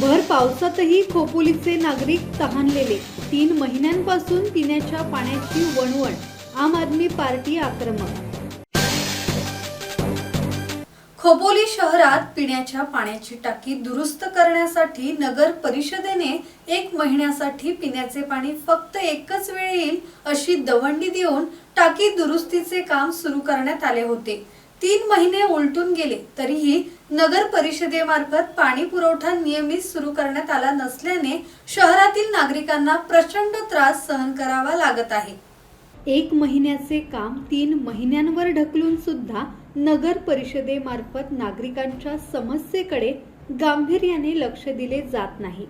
भर पावसातही खोपोलीचे नागरिक तहानलेले. तीन महिन्यांपासून पिण्याच्या पाण्याची वणवण. आम आदमी पार्टी आक्रमक. खोपोली शहरात पिण्याच्या पाण्याची टाकी दुरुस्त करण्यासाठी नगर परिषदेने एक महिन्यासाठी पिण्याचे पाणी फक्त एकच वेळ येईल अशी दवंडी देऊन टाकी दुरुस्तीचे काम सुरू करण्यात आले होते. तीन महिने उलटून गेले तरीही नगर परिषदेमार्फत पाणी पुरवठा नियमित सुरू करण्यात आला नसल्याने शहरातील नागरिकांना प्रचंड त्रास सहन करावा लागत आहे. एक महिन्याचे काम तीन महिन्यांवर ढकलून सुद्धा नगर परिषदेमार्फत नागरिकांच्या समस्येकडे गांभीर्याने लक्ष दिले जात नाही.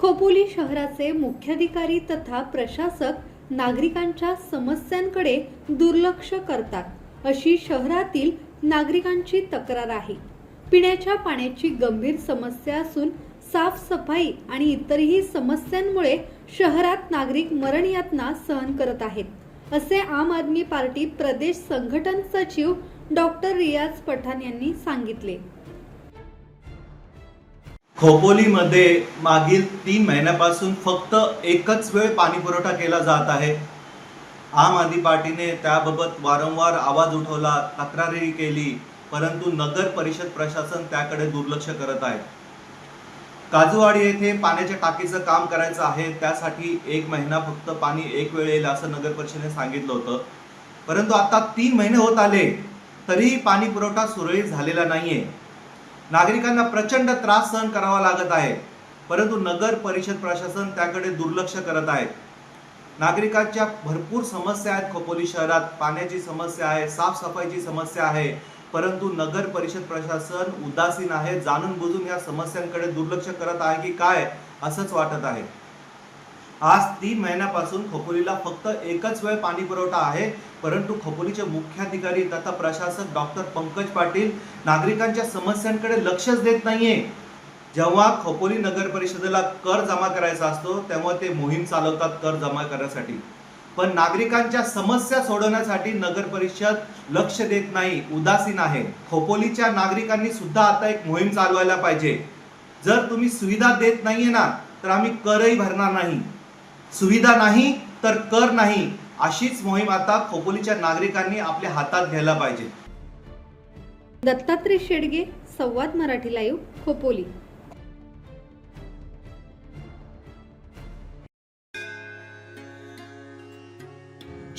खोपोली शहराचे मुख्याधिकारी तथा प्रशासक नागरिकांच्या समस्यांकडे दुर्लक्ष करतात अशी शहरातील नागरिकांची तक्रार आहे. पिण्याच्या पाण्याची गंभीर समस्या असून साफसफाई आणि इतरही समस्यांमुळे शहरात नागरिक मरण यातना सहन करत आहेत असे आम आदमी पार्टी प्रदेश संघटन सचिव डॉक्टर रियाज पठाण यांनी सांगितले. खोपोलीमध्ये मागील तीन महिन्यापासून फक्त एकच वेळ पाणी पुरवठा केला जात आहे. आम आदमी पार्टीने त्याबाबत वारंवार आवाज उठवला तक्रारही केली परंतु नगर परिषद प्रशासन त्याकडे दुर्लक्ष करत आहे. काजूवाडी येथे पाण्याच्या टाकीचं काम करायचं आहे त्यासाठी एक महिना फक्त पाणी एक वेळ येईल असं नगर परिषदेने सांगितलं होतं. परंतु आता तीन महिने होत आले तरीही पाणी पुरवठा सुरळीत झालेला नाहीये. नागरिकांना प्रचंड त्रास सहन करावा लागत आहे परंतु नगर परिषद प्रशासन त्याकडे दुर्लक्ष करत आहे. नागरिकांच्या भरपूर समस्या आहेत खोपोली शहरात. पाण्याची समस्या आहे साफसफाईची समस्या आहे. परंतु नगर परिषद प्रशासन उदासीन आहे. जाणून बुजून या समस्यांकडे दुर्लक्ष करत आहे की काय असंच वाटत आहे. आज तीन महिन्यापासून खोपोलीला फक्त एकच वेळ पाणी पुरवठा आहे. परंतु खोपोलीचे मुख्याधिकारी तथा प्रशासक डॉक्टर पंकज पाटील नागरिकांच्या समस्यांकडे लक्षच देत नाहीये. जेव्हा खोपोली नगर परिषदेला कर जमा करायचा असतो तेव्हा ते मोहीम चालवतात कर जमा करण्यासाठी. पण नागरिकांच्या समस्या सोडवण्यासाठी नगर परिषद लक्ष देत नाही उदासीन आहे. खोपोलीच्या नागरिकांनी सुद्धा आता एक मोहीम चालवायला पाहिजे. जर तुम्ही सुविधा देत नाहीये ना तर आम्ही करही भरणार नाही. सुविधा नाही तर कर नाही. अशीच मोहीम आता खोपोलीच्या नागरिकांनी आपल्या हातात घ्यायला पाहिजे. दत्तात्रय शेडगे संवाद मराठी लाईव्ह खोपोली.